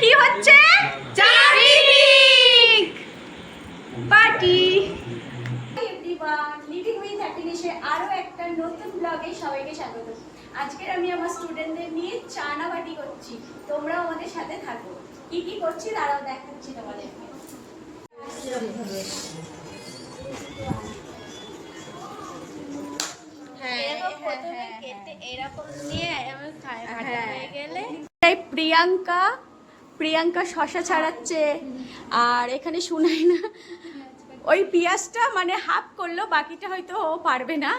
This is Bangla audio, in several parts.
কি হচ্ছে? পার্টি। উইথ আরও একটা নতুন ব্লগে সবাইকে স্বাগত। আজকের আমি আমার স্টুডেন্টদের নিয়ে চানাবাটি করছি। তোমরাও আমাদের সাথে থাকো। কি কি করছি তারাও দেখাচ্ছি তোমাদেরকে প্রিয়াঙ্কা প্রিয়াঙ্কা শশা ছাড়াচ্ছে, আর এখানে শোনাই না ওই পিঁয়াজটা মানে হাফ করল, বাকিটা হয়তো ও পারবে না।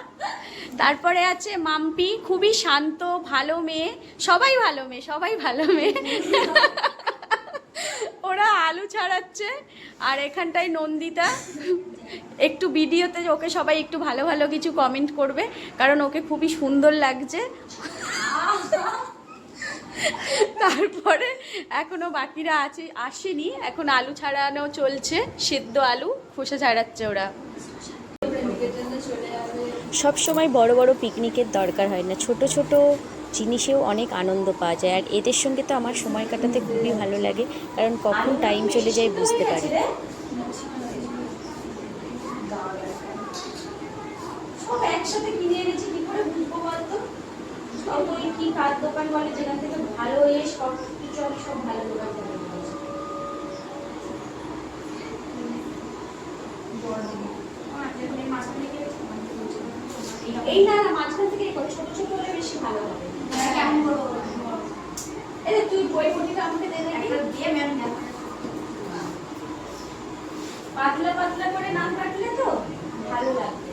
তারপরে আছে মাম্পি, খুবই শান্ত, ভালো মেয়ে। সবাই ভালো মেয়ে, সবাই ভালো মেয়ে। ওরা আলু ছাড়াচ্ছে, আর এখানটায় নন্দিতা। একটু ভিডিওতে ওকে সবাই একটু ভালো ভালো কিছু কমেন্ট করবে, কারণ ওকে খুবই সুন্দর লাগছে। তারপরে এখনও বাকিরা আছে আসেনি। এখন আলু ছাড়ানো চলছে সিদ্ধ আলু খোসা ছাড়াচ্ছে ওরা। সব সময় বড় বড় পিকনিকের দরকার হয় না। ছোট ছোট জিনিসেও অনেক আনন্দ পাওয়া যায়। আর এদের সঙ্গে তো আমার সময় কাটাতে খুবই ভালো লাগে কারণ কখন টাইম চলে যায় বুঝতে পারি সব একসাথে কিনে এনেছি কি করে বুঝব বলতো? সব কি কার দোকান বলে? যেখান থেকে ভালো এ সব কিছু আমি সব ভালো দোকান থেকে এই না না মাঝখান থেকে করো, ছোট ছোট হলে বেশি ভালো হবে। কেমন করব? এই তুই বই পটিটা আমাকে দে দিয়ে ম্যাম পাতলা পাতলা করে নাম কাটলে তো ভালো লাগবে।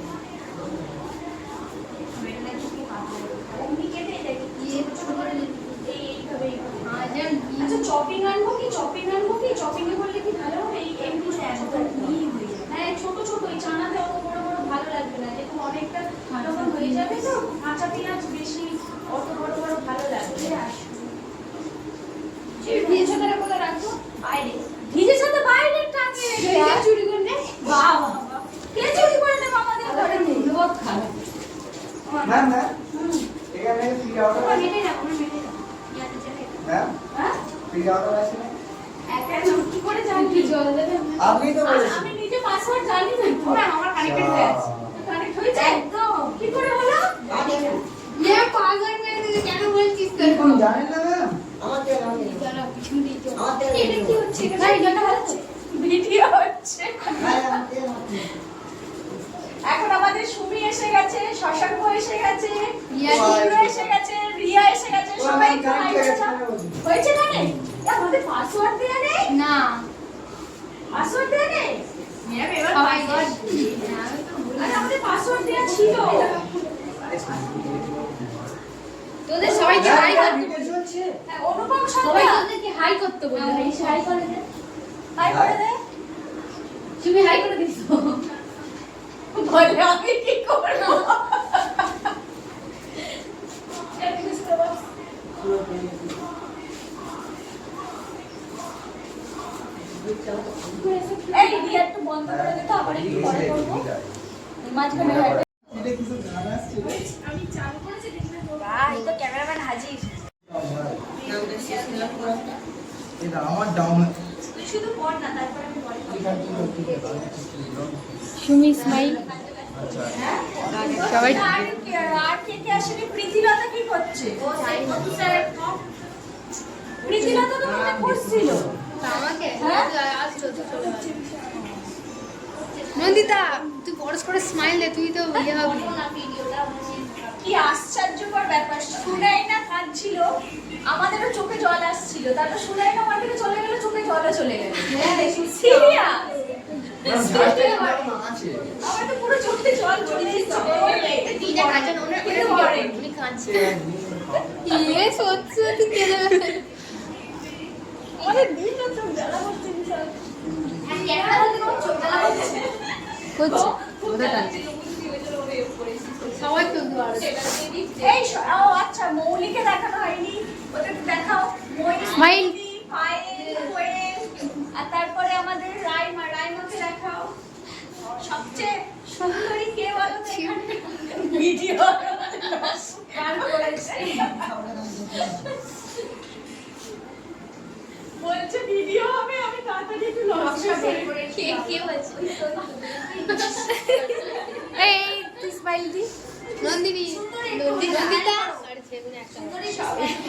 দিয়ে ছোট করে এইভাবে আচ্ছা চপিং আনব কি? চপিং আনব কি? চপিং এ করলে কি ভালো হবে? এই এমনি ছোট হ্যাঁ ছোট ছোট এই চানাতে অত বড় বড় ভালো লাগবে না। যেরকম অনেকটা তখন হয়ে যাবে তো কাঁচা পেঁয়াজ বেশি অত বড় বড় ভালো লাগবে। ভিজে ছাতাটা কোথায় রাখব? বাইরে। ভিজে ছাতা বাইরে টাঙিয়ে রেখে চুরি করে নে বাহ। কে চুরি করে নেবে আমাদের ঘরে। লোক খারাপ না না। আপনি তো আমি নিজে পাসওয়ার্ড জানি না পুরো আমার কানেক্টেড হয়ে আছে কানেক্ট হয়েছে একদম কি করে হলো আমি ইয়া পাগল মেয়ে তুই কেন বলছিস তুই কোন জানেন না ম্যাম আমার তো জানা নেই জানা কিছু নেই আমার তো এটা কি হচ্ছে না এটা ভালো ভিডিও হচ্ছে? তোদের সবাইকে হাই করতে হ্যাঁ, অনুপম সবাই সবাই তোদেরকে হাই করতে বলবে হাই করে দে। হাই করে দে। তুমি হাই করে দিছো। বলে আমি কি করব? এই দিয়ে বন্ধ করে দে তো আবার একটু পরে করব মাঝখানে হ্যাঁ। ক্যামেরাম্যান হাজির আমার ডাউন তুই শুধু পড় না তারপরে আমি পরে করব। সুমি স্মাইল সবাই আর কে- কে কে আসেনি প্রীতিলতা কি করছে প্রীতিলতা তো তোমাকে খুঁজছিল আমাকে হ্যাঁ? আজ চলে নন্দিতা তুই বড় করে স্মাইল দে তুই তো ইয়ে হবি। কি আশ্চর্যকর ব্যাপার শুনাই না কাঁদছিল আমাদেরও চোখে জল আসছিল তারপর শুনাই না আমার থেকে চলে গেল চোখে জলও চলে গেল। সিরিয়াস! আমার তো পুরো চোখে জল চলে যাচ্ছে ইয়ে সত্যি। আমাদের দিন না চোখ জ্বালা করছে। হচ্ছে সবাই তো এই ও আচ্ছা মৌলিকে দেখানো হয়নি। ওদের দেখাও। স্মাইল। আর তারপরে আমাদের রাইমা। রাইমাকে দেখাও। সবচেয়ে সুন্দরী কে বলো এখানে? ভিডিও। গান করেছে। বল ভিডিও হবে আমি তাড়াতাড়ি একটু নকশা করে কে কে বলছে এই তুই স্মাইল দি। নন্দিনী নন্দিতা?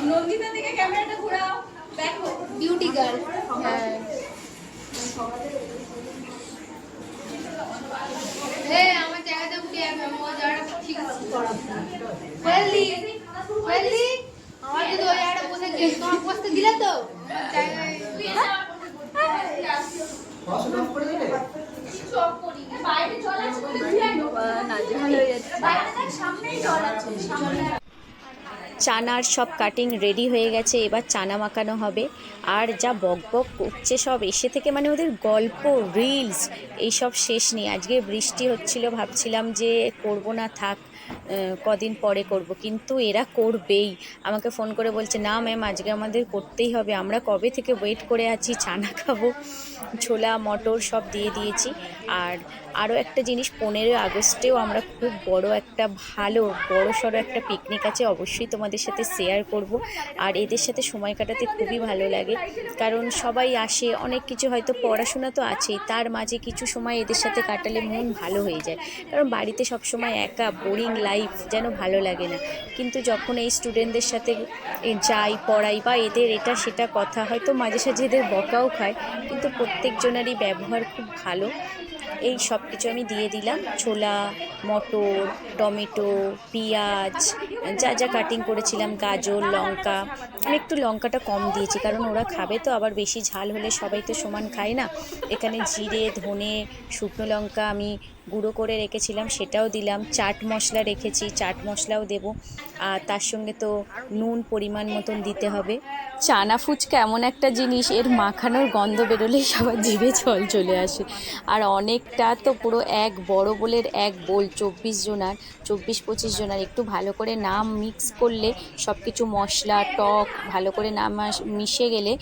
নন্দিতা থেকে ক্যামেরাটা ঘোরাও দেখো। বিউটি গার্ল হ্যাঁ। হ্যাঁ আমার জায়গাতে উঠে যাবে আমার জায়গাটা ঠিক আছে। Healthy healthy. আমার যদি ওই জায়গাটা বসে তোমার বসতে দিলে তো? জায়গায় চানার সব কাটিং রেডি হয়ে গেছে, এবার চানা মাখানো হবে। আর যা বক বক করছে সব, এসে থেকে মানে ওদের গল্প রিলস এইসব শেষ নেই। আজকে বৃষ্টি হচ্ছিল, ভাবছিলাম যে করব না, থাক। কদিন পরে করব। কিন্তু এরা করবেই। আমাকে ফোন করে বলছে, না ম্যাম আজকে আমাদের করতেই হবে। আমরা কবে থেকে ওয়েট করে আছি? চানা খাব, ছোলা, মটর সব দিয়ে দিয়েছি। আর আরও একটা জিনিস, পনেরোই আগস্টেও আমরা খুব বড় একটা, ভালো, বড় সড়ো একটা পিকনিক আছে। অবশ্যই তোমাদের সাথে শেয়ার করব। আর এদের সাথে সময় কাটাতে খুবই ভালো লাগে। কারণ সবাই আসে, অনেক কিছু হয়তো পড়াশোনা তো আছেই। তার মাঝে কিছু সময় এদের সাথে কাটালে মন ভালো হয়ে যায়। কারণ বাড়িতে সব সময় একা বোরিং লাইফ যেন ভালো লাগে না। কিন্তু যখন এই স্টুডেন্টদের সাথে যাই, পড়াই বা এদের এটা সেটা কথা, হয়তো মাঝে সাঝে এদের বকাও খায়, কিন্তু প্রত্যেকজনেরই ব্যবহার খুব ভালো। এই সব কিছু আমি দিয়ে দিলাম। ছোলা, মটর, টমেটো, পেঁয়াজ, যা যা কাটিং করেছিলাম, গাজর, লঙ্কা। আমি একটু লঙ্কাটা কম দিয়েছি, কারণ ওরা খাবে তো, আবার বেশি ঝাল হলে সবাই তো সমান খায় না। এখানে জিরে, ধনে, শুকনো লঙ্কা আমি গুঁড়ো করে রেখেছিলাম, সেটাও দিলাম। চাট মশলা রেখেছি, চাট মশলাও দেব। আর তার সঙ্গে তো নুন পরিমাণ মতন দিতে হবে। চানা ফুচকা এমন একটা জিনিস, এর মাখানোর গন্ধ বেরোলেই সবার জিভে জল চলে আসে। আর অনেকটা তো পুরো এক বড় বোলের এক বোল, চব্বিশ জনার, চব্বিশ পঁচিশ জনার। একটু ভালো করে নাম মিক্স করলে সব কিছু মশলা, টক ভালো করে না মাস- মিশে গেলে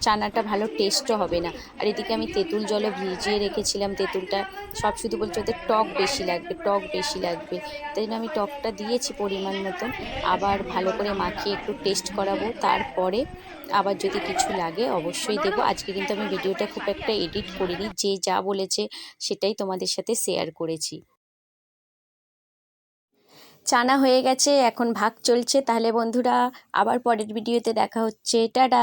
চানাটা ভালো টেস্টও হবে না। আর এদিকে আমি তেঁতুল জলও ভিজিয়ে রেখেছিলাম, তেঁতুলটা সব শুধু বলছে ওদের টক বেশি লাগবে, টক বেশি লাগবে। তাই জন্য আমি টকটা দিয়েছি পরিমাণ মতন। আবার ভালো করে মাখিয়ে একটু টেস্ট করাবো। তারপরে আবার যদি কিছু লাগে অবশ্যই দেবো। আজকে কিন্তু আমি ভিডিওটা খুব একটা এডিট করিনি। যে যা বলেছে সেটাই তোমাদের সাথে শেয়ার করেছি। চানা হয়ে গেছে, এখন ভাগ চলছে। তাহলে বন্ধুরা, আবার পরের ভিডিওতে দেখা হচ্ছে। টাটা!